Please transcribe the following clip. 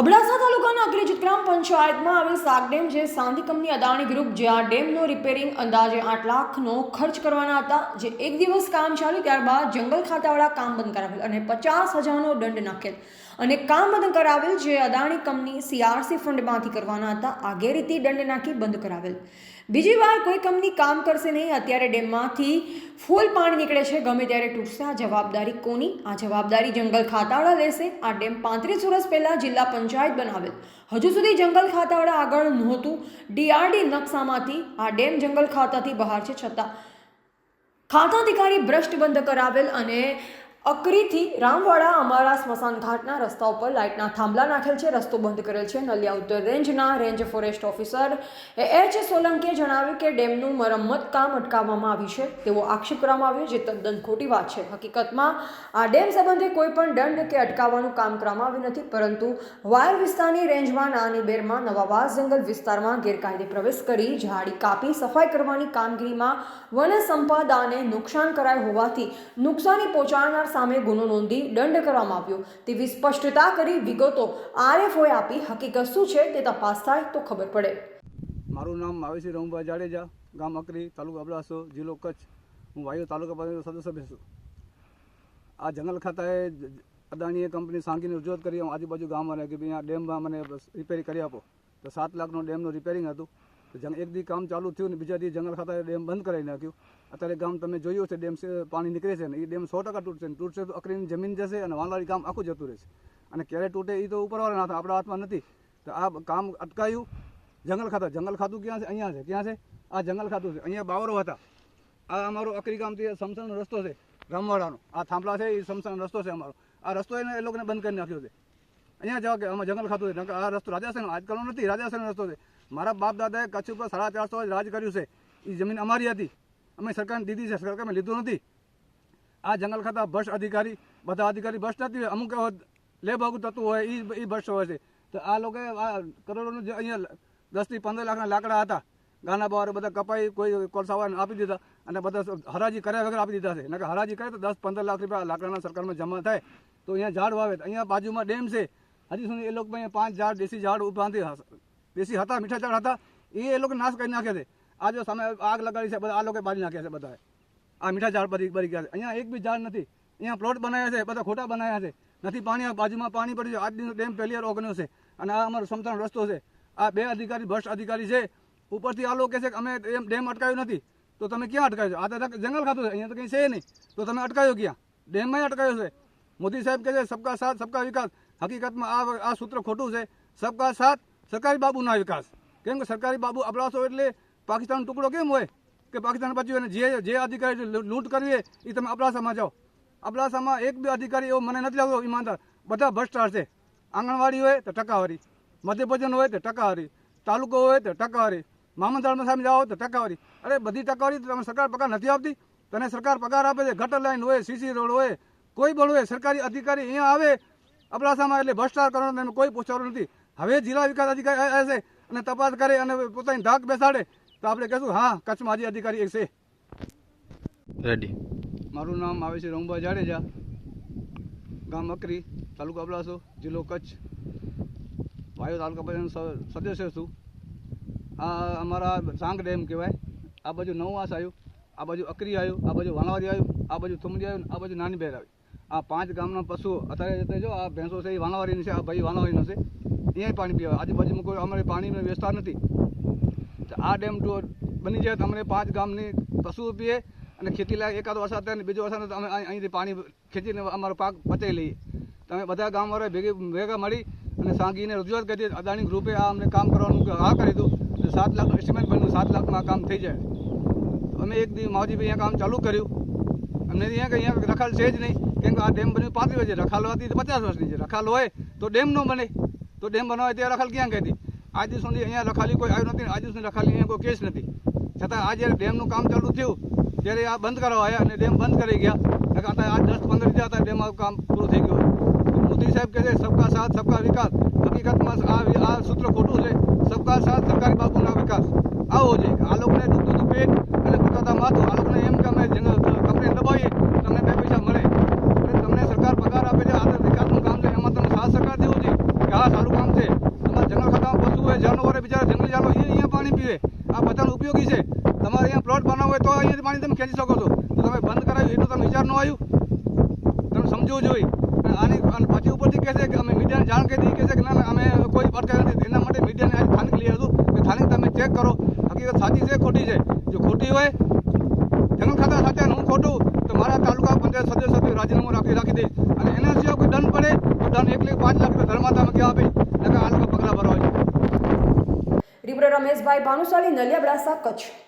અબડાસા તાલુકાના અગ્રેજિત ગ્રામ પંચાયતમાં આવેલ સાગ ડેમ જે સાંધી કંપની અદાણી ગ્રુપ જે આ ડેમનો રિપેરિંગ અંદાજે આઠ લાખનો ખર્ચ કરવાના હતા, જે એક દિવસ કામ ચાલ્યું ત્યારબાદ જંગલ ખાતાવાળા કામ બંધ કરાવેલ અને પચાસ હજારનો દંડ નાખેલ અને કામ બંધ કરાવેલ જે અદાણી કંપની સીઆરસી ફંડમાંથી કરવાના હતા આ ગેરરીતિ દંડ નાખી બંધ કરાવેલ. બીજી વાર કોઈ કંપની કામ કરશે નહીં, અત્યારે ડેમમાંથી ફૂલ પાણી નીકળે છે, ગમે ત્યારે તૂટશે, આ જવાબદારી કોની? આ જવાબદારી જંગલ ખાતાવાળા લેશે. આ ડેમ પાંત્રીસ વર્ષ પહેલાં જિલ્લા પંચાયત બનાવેલ. હજુ સુધી જંગલ ખાતાવાળા આગળ નહોતું. ડીઆરડી નકશામાંથી આ ડેમ જંગલ ખાતાથી બહાર છે, છતાં ખાતા અધિકારી ભ્રષ્ટ બંધ કરાવેલ અને અકરીથી રામવાડા અમારા સ્મશાન ઘાટના રસ્તા ઉપર લાઇટના થાંભલા નાખેલ છે, રસ્તો બંધ કરેલ છે. નલિયા ઉત્તર રેન્જના રેન્જ ફોરેસ્ટ ઓફિસર એચ સોલંકીએ જણાવ્યું કે ડેમનું મરમ્મત કામ અટકાવવામાં આવ્યું છે. તેવો આક્ષેપ કરવામાં આવ્યો, જે તદ્દન ખોટી વાત છે. હકીકતમાં, આ ડેમ સંબંધે કોઈ પણ દંડ કે અટકાવવાનું કામ કરવામાં આવ્યું નથી, પરંતુ વાયર વિસ્તારની રેન્જમાં નાની બેરમાં નવાવાસ જંગલ વિસ્તારમાં ગેરકાયદે પ્રવેશ કરી ઝાડી કાપી સફાઈ કરવાની કામગીરીમાં વન સંપદાને નુકસાન કરાયું હોવાથી નુકસાની પહોંચાડનાર સામે ગુનો નોંધી દંડ કરવામાં આવ્યો. તેવી સ્પષ્ટતા કરી વિગતો આરએફઓએ આપી. હકીકત શું છે તે તપાસ થાય તો ખબર પડે. મારું નામ માવેશી રમભાઈ જાડેજા, ગામ અકરી, તાલુકા અબડાસો, જિલ્લો કચ્છ. હું વાયુ તાલુકા પંચાયતનો સદસ્ય છું. આ જંગલ ખાતાએ અદાણીએ કંપની સાંગીને રજૂઆત કરી. આજુબાજુ ગામવાળા કે ભાઈ આ ડેમમાં મને રિપેરિંગ કરી આપો. તો સાત લાખનો ડેમનું રિપેરિંગ હતું. તો એક દી કામ ચાલુ થયું ને બીજા દી જંગલ ખાતાએ ડેમ બંધ કરાવી નાખ્યું. અત્યારે ગામ તમે જોયું છે ડેમ પાણી નીકળે છે ને એ ડેમ સો ટકા તૂટશે તૂટશે તો અકરીની જમીન જશે અને વાંલાળી ગામ આખું જતું રહેશે. અને ક્યારે તૂટે એ તો ઉપરવાળાના હાથ આપણા હાથમાં નથી. તો આ કામ અટકાયું. જંગલ ખાતા, જંગલ ખાતું ક્યાં છે? અહીંયા છે. ક્યાં છે? આ જંગલ ખાતું છે. અહીંયા બાવરો હતા. આ અમારો અકરી ગામથી સમસાનો રસ્તો છે, ગામવાળાનો. આ થાંભલા છે એ સમસાનો રસ્તો છે અમારો. આ રસ્તો એને એ લોકોને બંધ કરી નાખ્યો છે. અહીંયા જવા કે આમાં જંગલ ખાતું છે. આ રસ્તો રાજાસન આજકાલનો નથી. રાજાસનનો રસ્તો છે. મારા બાપ દાદાએ કચ્છ ઉપર સાડા ચારસો રાજ કર્યું છે. એ જમીન અમારી હતી. અમે સરકારને દીધી છે સરકાર મેં લીધું નથી. આ જંગલ ખાતા ભ્રષ્ટ અધિકારી, બધા અધિકારી ભ્રષ્ટ નથી. અમુક લેભાગુ થતું હોય એ એ ભ્રષ્ટ હોય છે. તો આ લોકોએ આ કરોડોનું જે અહીંયા દસથી પંદર લાખના લાકડા હતા. ગાના બહાર બધા કપાઈ, કોઈ કોલસાવાને આપી દીધા અને બધા હરાજી કર્યા વગર આપી દીધા છે. નકર હરાજી કરે તો દસ પંદર લાખ રૂપિયા લાકડાના સરકારમાં જમા થાય. તો અહીંયા ઝાડ વાવે. અહીંયા બાજુમાં ડેમ છે. હજી સુધી એ લોકો અહીંયા પાંચ ઝાડ, દેશી ઝાડ ઉભાંથી દેશી હતા મીઠા ઝાડ હતા, એ એ લોકો નાશ કરી નાખે છે. આ જો સામે આગ લગાડી છે, બધા આ લોકો બાળી નાખ્યા છે બધાએ. આ મીઠા ઝાડ બરી બરી ગયા છે. અહીંયા એક બી ઝાડ નથી. અહીંયા પ્લોટ બનાવ્યા છે, બધા ખોટા બનાવ્યા છે. નથી પાણી બાજુમાં પાણી પડ્યું છે. આજ આજની ડેમ પહેલી ઓગણ્યો છે. અને આ અમારો સમતાનો રસ્તો છે. આ બે અધિકારી, ભ્રષ્ટ અધિકારી છે. ઉપરથી આ લોકો કહે છે કે અમે ડેમ ડેમ અટકાવ્યો નથી. તો તમે ક્યાં અટકાવ્યો છો? આ તો જંગલ ખાતું છે. અહીંયા તો કંઈ છે નહીં. તો તમે અટકાયો ક્યાં? ડેમમાં અટકાયો છે. મોદી સાહેબ કહે છે, સબકા સાથ, સબકા વિકાસ. હકીકતમાં આ આ સૂત્ર ખોટું છે. સબકા સાથ સરકારી બાબુના વિકાસ. કેમ કે સરકારી બાબુ અબડાસો એટલે પાકિસ્તાનનો ટુકડો કેમ હોય? કે પાકિસ્તાન પછી એને જે જે અધિકારી લૂંટ કરવી એ તમે અબડાસામાં જાઓ. અબડાસામાં એક બી અધિકારી એવો મને નથી લાગતો, ઈમાનદાર. બધા ભ્રષ્ટાચાર છે. આંગણવાડી હોય તો ટકાવારી. મધ્યભોજન હોય તો ટકાવારી. તાલુકો હોય તો ટકાવારી. મામલતદારમાં સામે જાઓ તો ટકાવારી. અરે, બધી ટકાવારી તમે સરકાર પગાર નથી આપતી. તને સરકાર પગાર આપે છે, ગટર લાઇન હોય, સીસી રોડ હોય, કોઈ પણ હોય, સરકારી અધિકારી અહીંયા આવે અબડાસામાં એટલે ભ્રષ્ટાચાર કરવાનો એનું કોઈ પૂછવાનું નથી. હવે જિલ્લા વિકાસ અધિકારી છે અને તપાસ કરે અને પોતાની ધાક બેસાડે તો આપણે કહેશું હા કચ્છમાં આજે અધિકારી છે. રેડી. મારું નામ આવે છે રમભાઈ જાડેજા. ગામ અકરી તાલુકો અબડાસો જિલ્લો કચ્છ. વાયુ તાલુકા પંચાયત સદસ્ય છું. આ અમારા સાંગ ડેમ કહેવાય. આ બાજુ નવવાસ આવ્યું આ બાજુ અકરી આવ્યું આ બાજુ વાણાવાડી આવ્યું આ બાજુ થુમડી આવ્યું આ બાજુ નાની બેર આવી. આ પાંચ ગામના પશુઓ અત્યારે અત્યારે જો આ ભેંસો છે એ વાણવારીની છે આ ભાઈ વાણવારીનો છે. અહીંયા પાણી પીવા. આજુબાજુમાં કોઈ અમારે પાણીનો વ્યવસ્થા નથી. તો આ ડેમ જો બની જાય તો અમને પાંચ ગામની પશુઓ પીએ અને ખેતી લાયક એકાદ વરસાદ થાય ને બીજો વરસાદ અમે અહીં- અહીંથી પાણી ખેંચીને અમારો પાક પચાવી લઈએ. તમે બધા ગામવાળા ભેગી, ભેગા મળી અને સાંગીને રજૂઆત કરી. અદાણી ગ્રુપે આ અમને કામ કરવાનું હા કરી દીધું સાત લાખ એસ્ટિમેટ બન્યું. સાત લાખમાં કામ થઈ જાય. તો અમે એક દિવસ માવજીભાઈ અહીંયા કામ ચાલુ કર્યું. અમને અહીંયા કે અહીંયા રખાલ છે જ નહીં. કેમ કે આ ડેમ બન્યું પાંત્રીસ વર્ષે રખાલ હતી પચાસ વર્ષની છે. રખાલ હોય તો ડેમ ન બને. તો ડેમ બનાવે ત્યાં રખાલ ક્યાં ગઈ હતી? આજ સુધી અહીંયા રખાલી કોઈ આવ્યું નથી આજ સુધી રખાલી અહીંયા કોઈ કેસ નથી. છતાં આ જ્યારે ડેમનું કામ ચાલુ થયું, ત્યારે આ બંધ કરવા આવ્યા અને ડેમ બંધ કરી ગયા. અત્યારે આજ દસ પંદર દિવસ હતા ડેમ કામ પૂરું થઈ ગયું તો મોદી સાહેબ કહે છે, સબકા સાથ, સબકા વિકાસ. હકીકતમાં આ આ સૂત્ર ખોટું છે. સબકા સાથ, સરકારી બાબુના વિકાસ. આવો છે આ લોકોને દુખતું હતું પેટ. પાણી ચાલો અહીંયા પાણી પીવે. આ બધાનો ઉપયોગી છે. તમારે અહીંયા પ્લોટ બનાવવો હોય તો અહીંયા પાણી તમે ખેંચી શકો છો. તો તમે બંધ કરાવ્યું એટલું તમે વિચાર ન આવ્યું, તમે સમજવું જોઈએ. આની પછી ઉપરથી કહે કે અમે મીડિયાને જાણ કરી દીધી. કહે કે ના અમે કોઈ ભરતા નથી. એના માટે મીડિયાને આ સ્થાનિક લઈ કે સ્થાનિક તમે ચેક કરો. હકીકત સાચી છે ખોટી છે? રમેશભાઈ ભાનુશાલી નલિયાબડાસા કચ્છ.